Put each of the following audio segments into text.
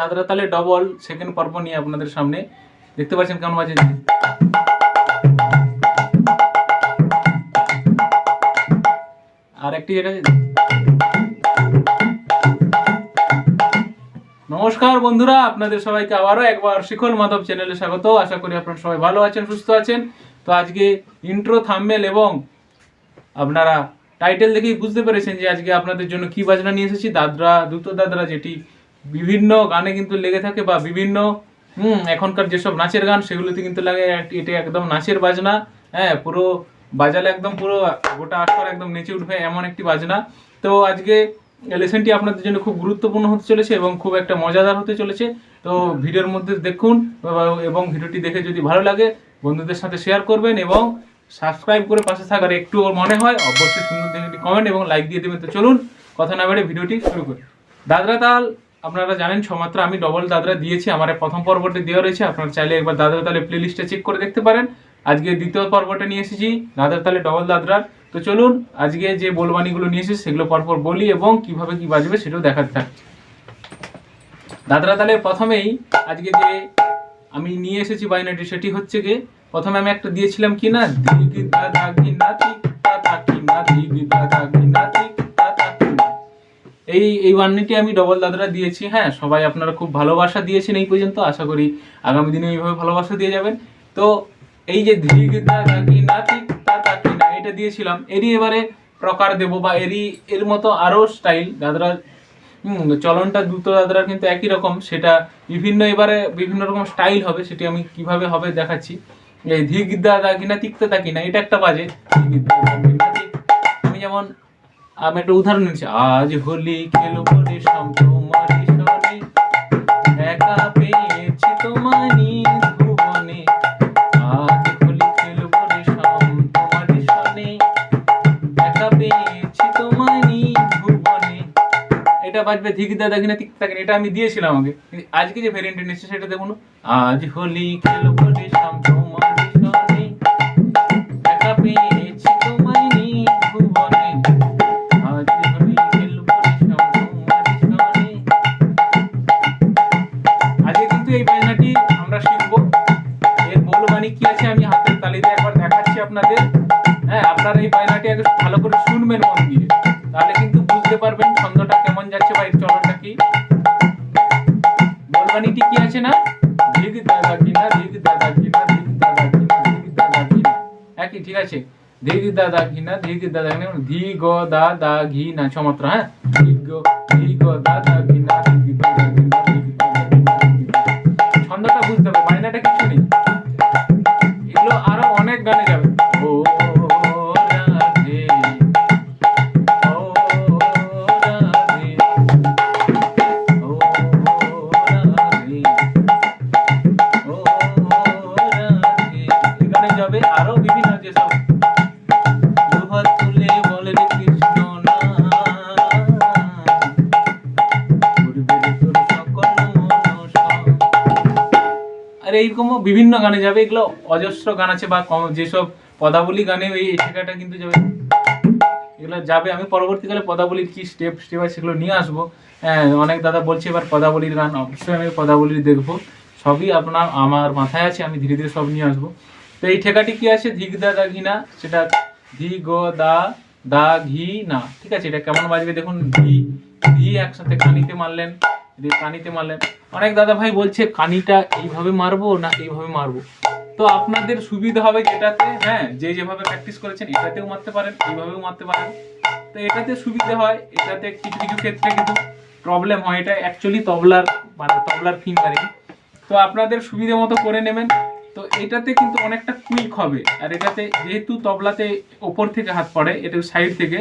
দাদরা তালে double second পর্ব নিয়ে আপনাদের সামনে দেখতে পাচ্ছেন কেমন বাজে আর একটি নমস্কার বন্ধুরা, আপনাদের সবাইকে আবারও একবার শিখল মাধব চ্যানেলে স্বাগত। আশা করি আপনারা সবাই ভালো আছেন, সুস্থ আছেন। তো আজকে ইন্ট্রো থাম্বেল এবং আপনারা টাইটেল দেখেই বুঝতে পেরেছেন যে আজকে আপনাদের জন্য কি বাজনা নিয়ে এসেছি। দাদরা, দ্রুত দাদরা যেটি বিভিন্ন গানে কিন্তু লেগে থাকে বা বিভিন্ন, হুম, এখনকার যেসব নাচের গান, সেগুলোতে কিন্তু লাগে এটা একদম নাচের বাজনা হ্যাঁ পুরো বাজালে একদম পুরো গোটা আসর একদম নেচে উঠবে এমন একটি বাজনা। তো আজকে লেসনটি আপনাদের জন্য খুব গুরুত্বপূর্ণ হতে চলেছে এবং খুব একটা মজাদার হতে চলেছে। তো ভিডিওর মধ্যে দেখুন এবং ভিডিওটি দেখে যদি ভালো লাগে, বন্ধুদের সাথে শেয়ার করবেন এবং সাবস্ক্রাইব করে পাশে থাকার একটু মনে হয়, অবশ্যই সুন্দর দেখে কমেন্ট এবং লাইক দিয়ে দেবেন। তো চলুন, কথা না বেড়ে ভিডিওটি শুরু করি। দাদরা তাল। আপনারা জানেন, ছমাত্র আমি ডবল দাদরা দিয়েছি, আমার প্রথম পর্বটি দেওয়া রয়েছে, আপনারা চাইলে একবার দাদরা তালে প্লেলিস্টে চেক করে দেখতে পারেন। আজকে দ্বিতীয় পর্বটা নিয়ে এসেছি, দাদরা তালে ডবল দাদরার তো চলুন, আজকে যে বলবানিগুলো নিয়ে এসেছি, সেগুলো পরপর বলি এবং কীভাবে কি বাজবে সেটাও দেখাতে থাকছে দাদরা তালে প্রথমেই আজকে যে আমি নিয়ে এসেছি বাইনাটি সেটি হচ্ছে কি, প্রথমে আমি একটা দিয়েছিলাম কি না? দিগি দাদা গি নাতি দাদা কি দাদা নাতি দাদা। এই এই ওয়ানটি আমি ডবল দাদরা দিয়েছি হ্যাঁ সবাই আপনারা খুব ভালোবাসা দিয়েছেন এই পর্যন্ত, আশা করি আগামী দিনে এইভাবে ভালোবাসা দিয়ে যাবেন। তো এই যে না এটা দিয়েছিলাম। এরই এবারে প্রকার দেব বা এরই এর মতো আরও স্টাইল দাদরা চলনটা দ্রুত দাদরা কিন্তু একই রকম, সেটা বিভিন্ন এবারে বিভিন্ন রকম স্টাইল হবে, সেটি আমি কীভাবে হবে দেখাচ্ছি। এই ধিক দাদা কিনা তিক্তা তা কিনা এটা একটা বাজে। আমি যেমন আমি একটা উদাহরণ নিচ্ছি। আজ হোলি খেলব রে শাম তোমারি একা পেয়েছি তোমারি ভুবনে। আজ হোলি খেলব রে শাম তোমারি সনে একা পেয়েছি তোমারি ভুবনে। এটা বাজবে ধিক দাদা কিনা তিক তাকিনা এটা আমি দিয়েছিলাম কিন্তু আজকে যে ভেরিয়েন্ট নিচ্ছে সেটা দেখুন। আজ হোলি খেলব রে আপনাদের হ্যাঁ আপনারা এই বায়নাটি আগে ভালো করে শুনবেন মন দিয়ে। তাহলে কিন্তু বুঝতে পারবেন ছন্দটা কেমন যাচ্ছে বা এর চলনটা কি। মৌলবাণীটি কি আছে না? ধিগ দাদা কিনা ধিগ দাদা কিনা ধিগ দাদা কিনা ধিগ দাদা কিনা একই ঠিক আছে? ধিগ দাদা কিনা ধিগ দাদা কিনা ধি গ দা দা ঘি না ছমাত্র হ্যাঁ? ধি গ ধি গ দা দা কিনা ধিগ দাদা বিভিন্ন কৃষ্ণ বিভিন্ন গানে যাবে, এগুলো অজস্র গান আছে বা যেসব পদাবলী গানে এই শেখাটা কিন্তু যাবে। এগুলো যাবে, আমি পরবর্তীকালে পদাবলীর কি স্টেপ স্টেপ আছে সেগুলো নিয়ে আসব। হ্যাঁ অনেক দাদা বলছে এবার পদাবলীর গান, অবশ্যই আমি পদাবলীর দেখব। সবই আপনার আমার মাথায় আছে, আমি ধীরে ধীরে সব নিয়ে আসব। তো এই ঠেকাটি কি আছে? ধিক দা দা ঘি না? সেটা ধি গো দা দা ঘি না। ঠিক আছে, এটা কেমন বাজবে দেখুন, ঘি ঘি একসাথে কানিতে মারলেন কানিতে মারলেন। অনেক দাদা ভাই বলছে, কানিটা এইভাবে মারবো না এইভাবে মারবো? তো আপনাদের সুবিধা হবে যেটাতে হ্যাঁ যে যেভাবে প্র্যাকটিস করেছেন, এটাতেও মারতে পারেন, এইভাবেও মারতে পারেন। তো এটাতে সুবিধা হয়, এটাতে কিছু কিছু ক্ষেত্রে কিন্তু প্রবলেম হয়। এটা অ্যাকচুয়ালি তবলার মানে তবলার ফিঙ্গারিং তো আপনাদের সুবিধা মতো করে নেবেন। তো এটাতে কিন্তু অনেকটা কুইক হবে। আর এটাতে যেহেতু তবলাতে ওপর থেকে হাত পড়ে এটা সাইড থেকে,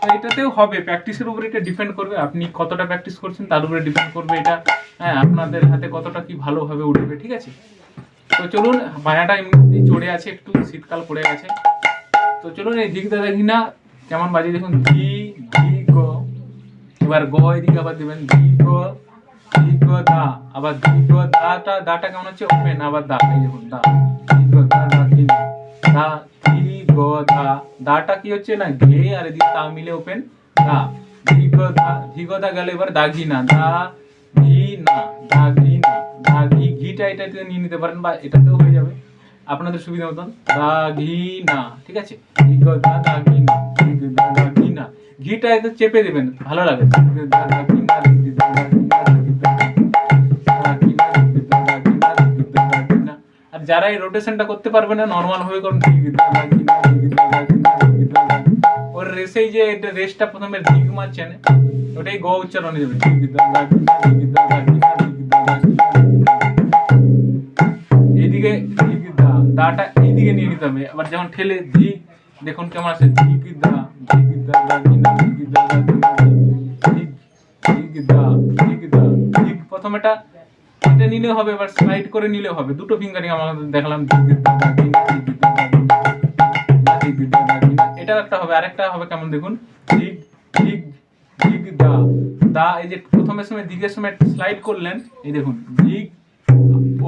তো এটাতেও হবে। প্র্যাকটিসের উপরে এটা ডিপেন্ড করবে। আপনি কতটা প্র্যাকটিস করছেন তার উপরে ডিপেন্ড করবে এটা। হ্যাঁ আপনাদের হাতে কতটা কি ভালোভাবে উঠবে, ঠিক আছে? তো চলুন বায়াটা এমনিতেই চড়ে আছে, একটু শীতকাল পড়ে গেছে। তো চলুন, এই দিক দাদা ঘিনা কেমন বাজে দেখুন? ধি ধি গ। এবার গ, এদিকে আবার দেবেন ধি গ। গ দা আবার গ দাটা দাটা কেমন হচ্ছে? ওপেন, আবার দা, এই দেখুন, দা। গ দা দা ধি দা গ দা দাটা কি হচ্ছে না? ঘে আর এদিকে তা মিলে ওপেন। দা গ দা গ দা গেলে এবার দাগি না দা ঘি না ধা ঘি না ধা ঘি ঘিটা এটাতে নিয়ে নিতে পারেন বা এটাতেও হয়ে যাবে। আপনাদের সুবিধা মতন। দা ঘি না ঠিক আছে? ঘি গ দা দা ঘি না ঘি গ দা দা ঘি না ঘিটা একটু চেপে দেবেন, ভালো লাগে। দা দা ঘি যারা এই রোটেশনটা করতে পারবে না নর্মাল ভাবে করুন ওর রেসেই যে এটা রেসটা প্রথমে ধিক মারছেন ওটাই গ উচ্চারণে যাবে। এইদিকে দাটা এইদিকে নিয়ে নিতে হবে আবার যখন ঠেলে ধি দেখুন কেমন আছে দা ধিক দা দা ঘি ধিক দা দা ঘি না ধিক ধিক দা ধিক দা ধিক প্রথম নিলে হবে এবার স্লাইড করে নিলে হবে দুটো ফিঙ্গারিং আমরা দেখলাম এটা একটা হবে আরেকটা হবে কেমন দেখুন ধিক ধিক ধিক দা দা এই যে প্রথমের সময় দিকের সময় স্লাইড করলেন এই দেখুন ধিক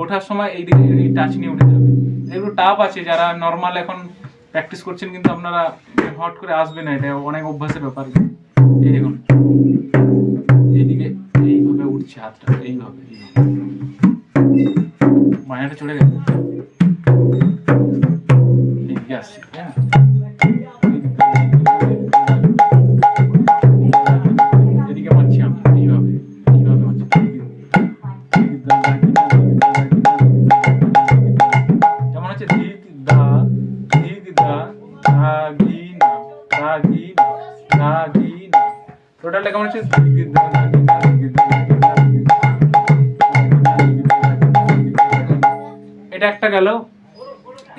ওঠার সময় এই দিকে এই টাচ নিয়ে উঠে যাবে এগুলো টাপ আছে যারা নর্মাল এখন প্র্যাকটিস করছেন কিন্তু আপনারা হট করে আসবে না এটা অনেক অভ্যাসের ব্যাপার এই দেখুন এইদিকে এইভাবে উঠছে হাতটা এইভাবে এইভাবে। মায়াটা চলে আসছে হ্যাঁ। এইভাবে এইভাবে যেমন হচ্ছে ধিক দা ধিক দা ধা ঘি, না, ধা, ঘি, না, ধা টোটালটা কেমন হচ্ছে ধিক এটা একটা গেল।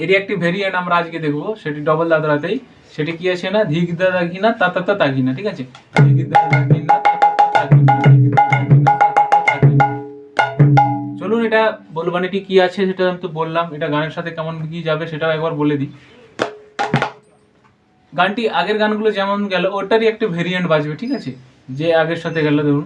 এরই একটি ভেরিয়েন্ট আমরা আজকে দেখব। সেটি ডবল দাদরাতেই। সেটি কি আছে না? ধিক দা দা ঘি না তা তা তা তা না ঠিক আছে? ধিক দা দা তা তা তা তা ঘি না ধিক দা দা ঘি না তা তা তা তা ঘি না। চলুন এটা বলবানিটি কি আছে সেটা আমি তো বললাম। এটা গানের সাথে কেমন কি যাবে সেটাও একবার বলে দিই। গানটি আগের গানগুলো যেমন গেল, ওটারই একটা ভেরিয়েন্ট বাজবে, ঠিক আছে? যে আগের সাথে গেল, ধরুন।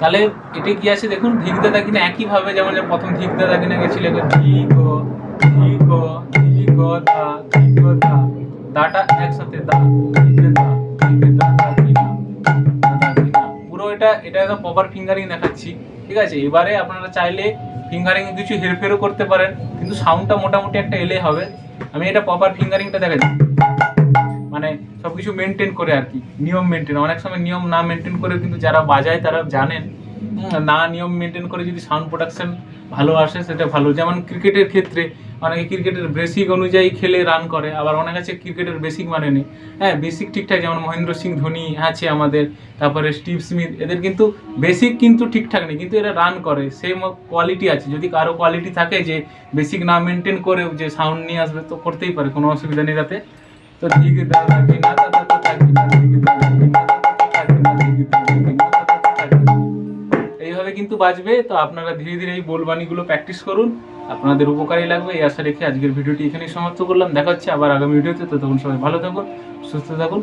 তাহলে এটা কি আছে দেখুন ধিক দাদা কিনা একই ভাবে যেমন প্রথম ধিক দাদা কিনা গেছিল ধিক ধিক ধিক দা ধিক দা, দাটা একসাথে, দা ধিক দা ধিক দা দা কিনা, দা পুরো এটা এটা একদম প্রপার ফিঙ্গারিং দেখাচ্ছি, ঠিক আছে? এবারে আপনারা চাইলে ফিঙ্গারিং কিছু হেরফেরও করতে পারেন, কিন্তু সাউন্ডটা মোটামুটি একটা এলে হবে। আমি এটা প্রপার ফিঙ্গারিংটা দেখাচ্ছি। মানে সবকিছু মেনটেন করে আর কি, নিয়ম মেনটেন অনেক সময় নিয়ম না মেনটেন করে কিন্তু যারা বাজায় তারা জানেন না নিয়ম মেনটেন করে যদি সাউন্ড প্রোডাকশন ভালো আসে সেটা ভালো। যেমন ক্রিকেটের ক্ষেত্রে অনেকে ক্রিকেটের বেসিক অনুযায়ী খেলে রান করে, আবার অনেক আছে ক্রিকেটের বেসিক মানে নেই। হ্যাঁ বেসিক ঠিকঠাক যেমন মহেন্দ্র সিং, ধোনি আছে আমাদের, তারপরে স্টিভ স্মিথ, এদের কিন্তু বেসিক কিন্তু ঠিকঠাক নেই, কিন্তু এরা রান করে সেম কোয়ালিটি আছে। যদি কারও কোয়ালিটি থাকে যে বেসিক না মেনটেন করে যে সাউন্ড নিয়ে আসবে, তো করতেই পারে, কোনো অসুবিধা নেই তাতে। তো ধিক দাদা কিনা ধিক দাদা কিনা দাদা দাদা কিনা দাদা এইভাবে কিন্তু বাজবে, তো আপনারা ধীরে ধীরে এই বোলবাণীগুলো প্র্যাকটিস করুন, আপনাদের উপকারী লাগবে, এই আশা রেখে আজকের ভিডিওটি এখানেই সমাপ্ত করলাম, দেখা হচ্ছে আবার আগামী ভিডিওতে তো তখন সবাই ভালো থাকুন, সুস্থ থাকুন,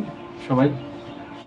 সবাই